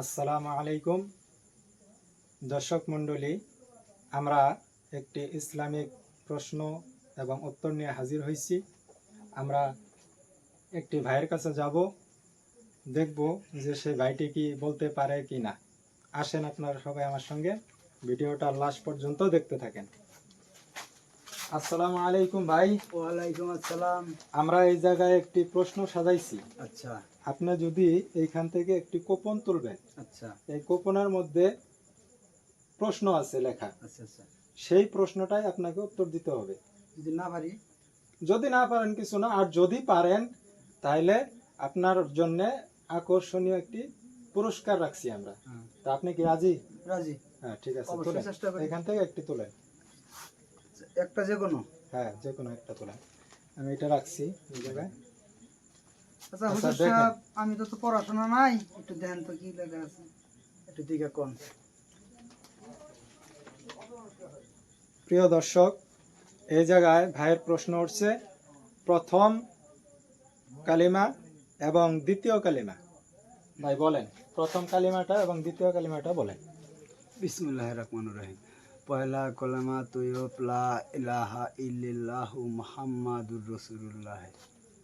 আসসালামু আলাইকুম। দর্শক মণ্ডলী, আমরা একটি ইসলামিক প্রশ্ন এবং উত্তর নিয়ে হাজির হয়েছি। আমরা একটি ভাইয়ের কাছে যাব, দেখব যে সেই ভাইটি কি বলতে পারে কি না আসেন আপনারা সবাই আমার সঙ্গে, ভিডিওটা লাস্ট পর্যন্ত দেখতে থাকেন। আসসালামু আলাইকুম ভাই। ওয়ালাইকুম আসসালাম। আমরা এই জায়গায় একটি প্রশ্ন সাজাইছি। আচ্ছা। আপনি যদি এইখান থেকে একটি কোপন তুলবেন আচ্ছা। এই কোপনের মধ্যে প্রশ্ন আছে লেখা। আচ্ছা আচ্ছা। সেই প্রশ্নটাই আপনাকে উত্তর দিতে হবে। যদি না পারি? যদি না পারেন কিছু না আর যদি পারেন তাহলে আপনার জন্য আকর্ষণীয় একটি পুরস্কার রাখছি আমরা। হ্যাঁ। তা আপনি কি রাজি? রাজি। হ্যাঁ ঠিক আছে। এখান থেকে একটি তুলেন। একটা যে কোনো? হ্যাঁ যে কোনো একটা তুলেন আমি এটা রাখছি এই জায়গায়। আচ্ছা আচ্ছা, হুজুর সাহেব আমি তো তো পড়াশোনা নাই একটু দেখেন তো কি লেখা আছে। একটু দিকে কোন। প্রিয় দর্শক এই জায়গায় ভাইয়ের প্রশ্ন উঠছে প্রথম কালিমা এবং দ্বিতীয় কালিমা। ভাই বলেন প্রথম কালিমাটা এবং দ্বিতীয় কালিমাটা বলেন। বিসমুল্লাহ রহমান রহিম। পয়লা কলামা তৈয়ব লা ইলাহা ইল্লাল্লাহু মুহাম্মাদুর রাসূলুল্লাহ।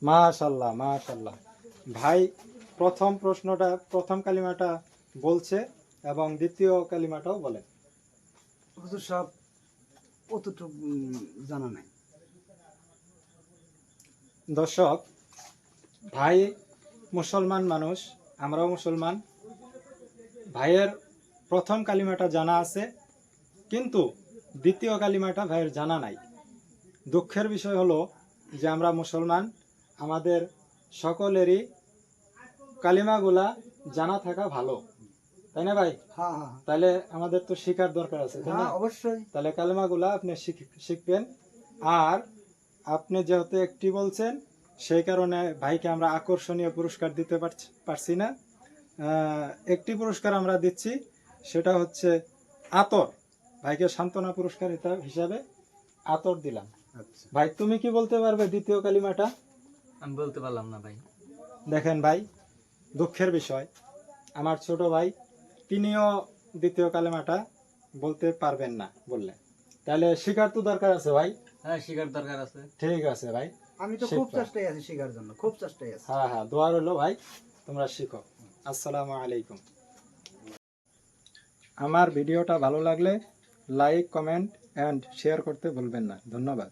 মাশাল্লাহ মাশাল্লাহ ভাই প্রথম প্রশ্নটা প্রথম কালিমাটা বলছে এবং দ্বিতীয় কালিমাটাও বলে। হুজুর সাহেব অতটুকু জানা নাই। দর্শক ভাই মুসলমান মানুষ আমরাও মুসলমান। ভাইয়ের প্রথম কালিমাটা জানা আছে কিন্তু দ্বিতীয় কালিমাটা ভাইয়ের জানা নাই। দুঃখের বিষয় হলো যে আমরা মুসলমান আমাদের সকলেরই কালিমাগুলা জানা থাকা ভালো। তাই না ভাই? হ্যাঁ হ্যাঁ তাহলে আমাদের তো শিকার দরকার আছে তাই না? হ্যাঁ অবশ্যই। তাহলে কালেমাগুলা আপনি শিখ- শিখবেন। আর আপনি যেহেতু একটি বলছেন সেই কারণে ভাইকে আমরা আকর্ষণীয় পুরস্কার দিতে পারছি না। একটি পুরস্কার আমরা দিচ্ছি সেটা হচ্ছে আতর। ভাইকে সান্ত্বনা পুরস্কার হিসাবে আতর দিলাম। আচ্ছা। ভাই তুমি কি বলতে পারবে দ্বিতীয় কালিমাটা? আমি বলতে পারলাম না ভাই। দেখেন ভাই দুঃখের বিষয়। আমার ছোট ভাই তিনিও দ্বিতীয় কালেমাটা বলতে পারবেন না বললেন তাহলে শিকার তো দরকার আছে ভাই। হ্যাঁ শিকার দরকার আছে। ঠিক আছে ভাই আমি তো খুব চেষ্টায় আছি শেখার জন্য খুব চেষ্টায় আছি। হ্যাঁ হ্যাঁ দোয়া রইল ভাই তোমরা শিখো। আসসালামু আলাইকুম। আমার ভিডিওটা ভালো লাগলে লাইক কমেন্ট অ্যান্ড শেয়ার করতে ভুলবেন না। ধন্যবাদ।